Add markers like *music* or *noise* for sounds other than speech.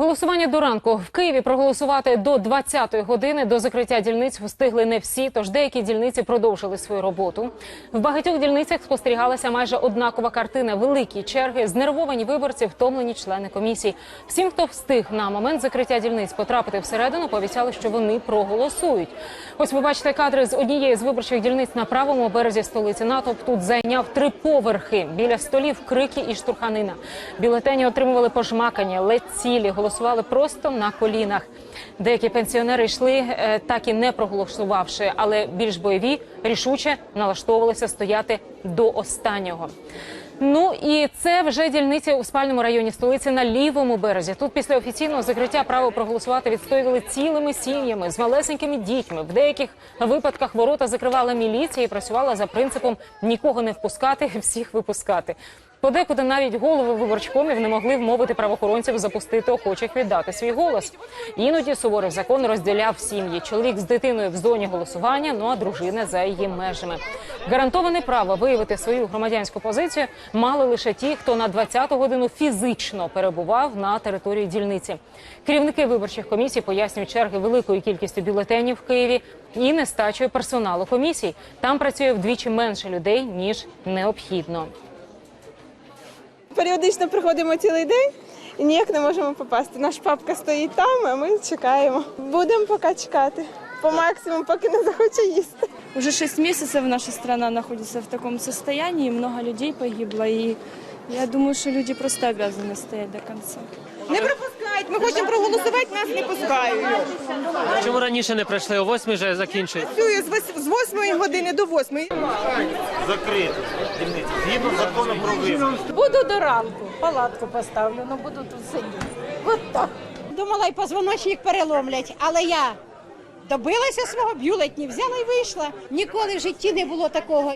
Голосування до ранку в Києві проголосувати до 20-ї години. До закриття дільниць встигли не всі, тож деякі дільниці продовжили свою роботу. В багатьох дільницях спостерігалася майже однакова картина: великі черги, знервовані виборці, втомлені члени комісій. Всім, хто встиг на момент закриття дільниць потрапити всередину, пообіцяли, що вони проголосують. Ось ви бачите кадри з однієї з виборчих дільниць на правому березі столиці. Натовп тут зайняв три поверхи. Біля столів крики і штурханина. Бюлетені отримували пожмакання, ледь цілі, голосували просто на колінах. Деякі пенсіонери йшли, е, так і не проголосувавши, але більш бойові рішуче налаштовувалися стояти до останнього. Ну і це вже дільниці у спальному районі столиці на лівому березі. Тут після офіційного закриття право проголосувати відстоювали цілими сім'ями з малесенькими дітьми. В деяких випадках ворота закривала міліція і працювала за принципом нікого не впускати, *laughs* всіх випускати. Подекуди навіть голови виборчкомів не могли вмовити правоохоронців запустити охочих віддати свій голос. Іноді суворий закон розділяв сім'ї. Чоловік з дитиною в зоні голосування, ну а дружина за її межами. Гарантоване право виявити свою громадянську позицію мали лише ті, хто на 20-ту годину фізично перебував на території дільниці. Керівники виборчих комісій пояснюють черги великою кількістю бюлетенів в Києві і нестачою персоналу комісій. Там працює вдвічі менше людей ніж необхідно. Періодично приходимо цілий день і ніяк не можемо попасти. Наш папка стоїть там, а ми чекаємо. Будемо поки чекати. По максимуму, поки не захоче їсти. Уже 6 місяців наша страна знаходиться в такому стані, і много людей погибло, І я думаю, що люди просто обязаны стоять до кінця. Не пропускають. Ми хочемо проголосувати, нас не пускають. Чому раніше не прийшли? О восьмій вже закінчують. Працюю з вось- з 8 години до 8. закрити дільниці згідно закону про вибори. Буду до ранку, палатку поставлю, ну буду тут сидіти. От так. Думала, й позвоночник переломлять, але я добилася свого бюлетні, взяла і вийшла. Ніколи в житті не було такого.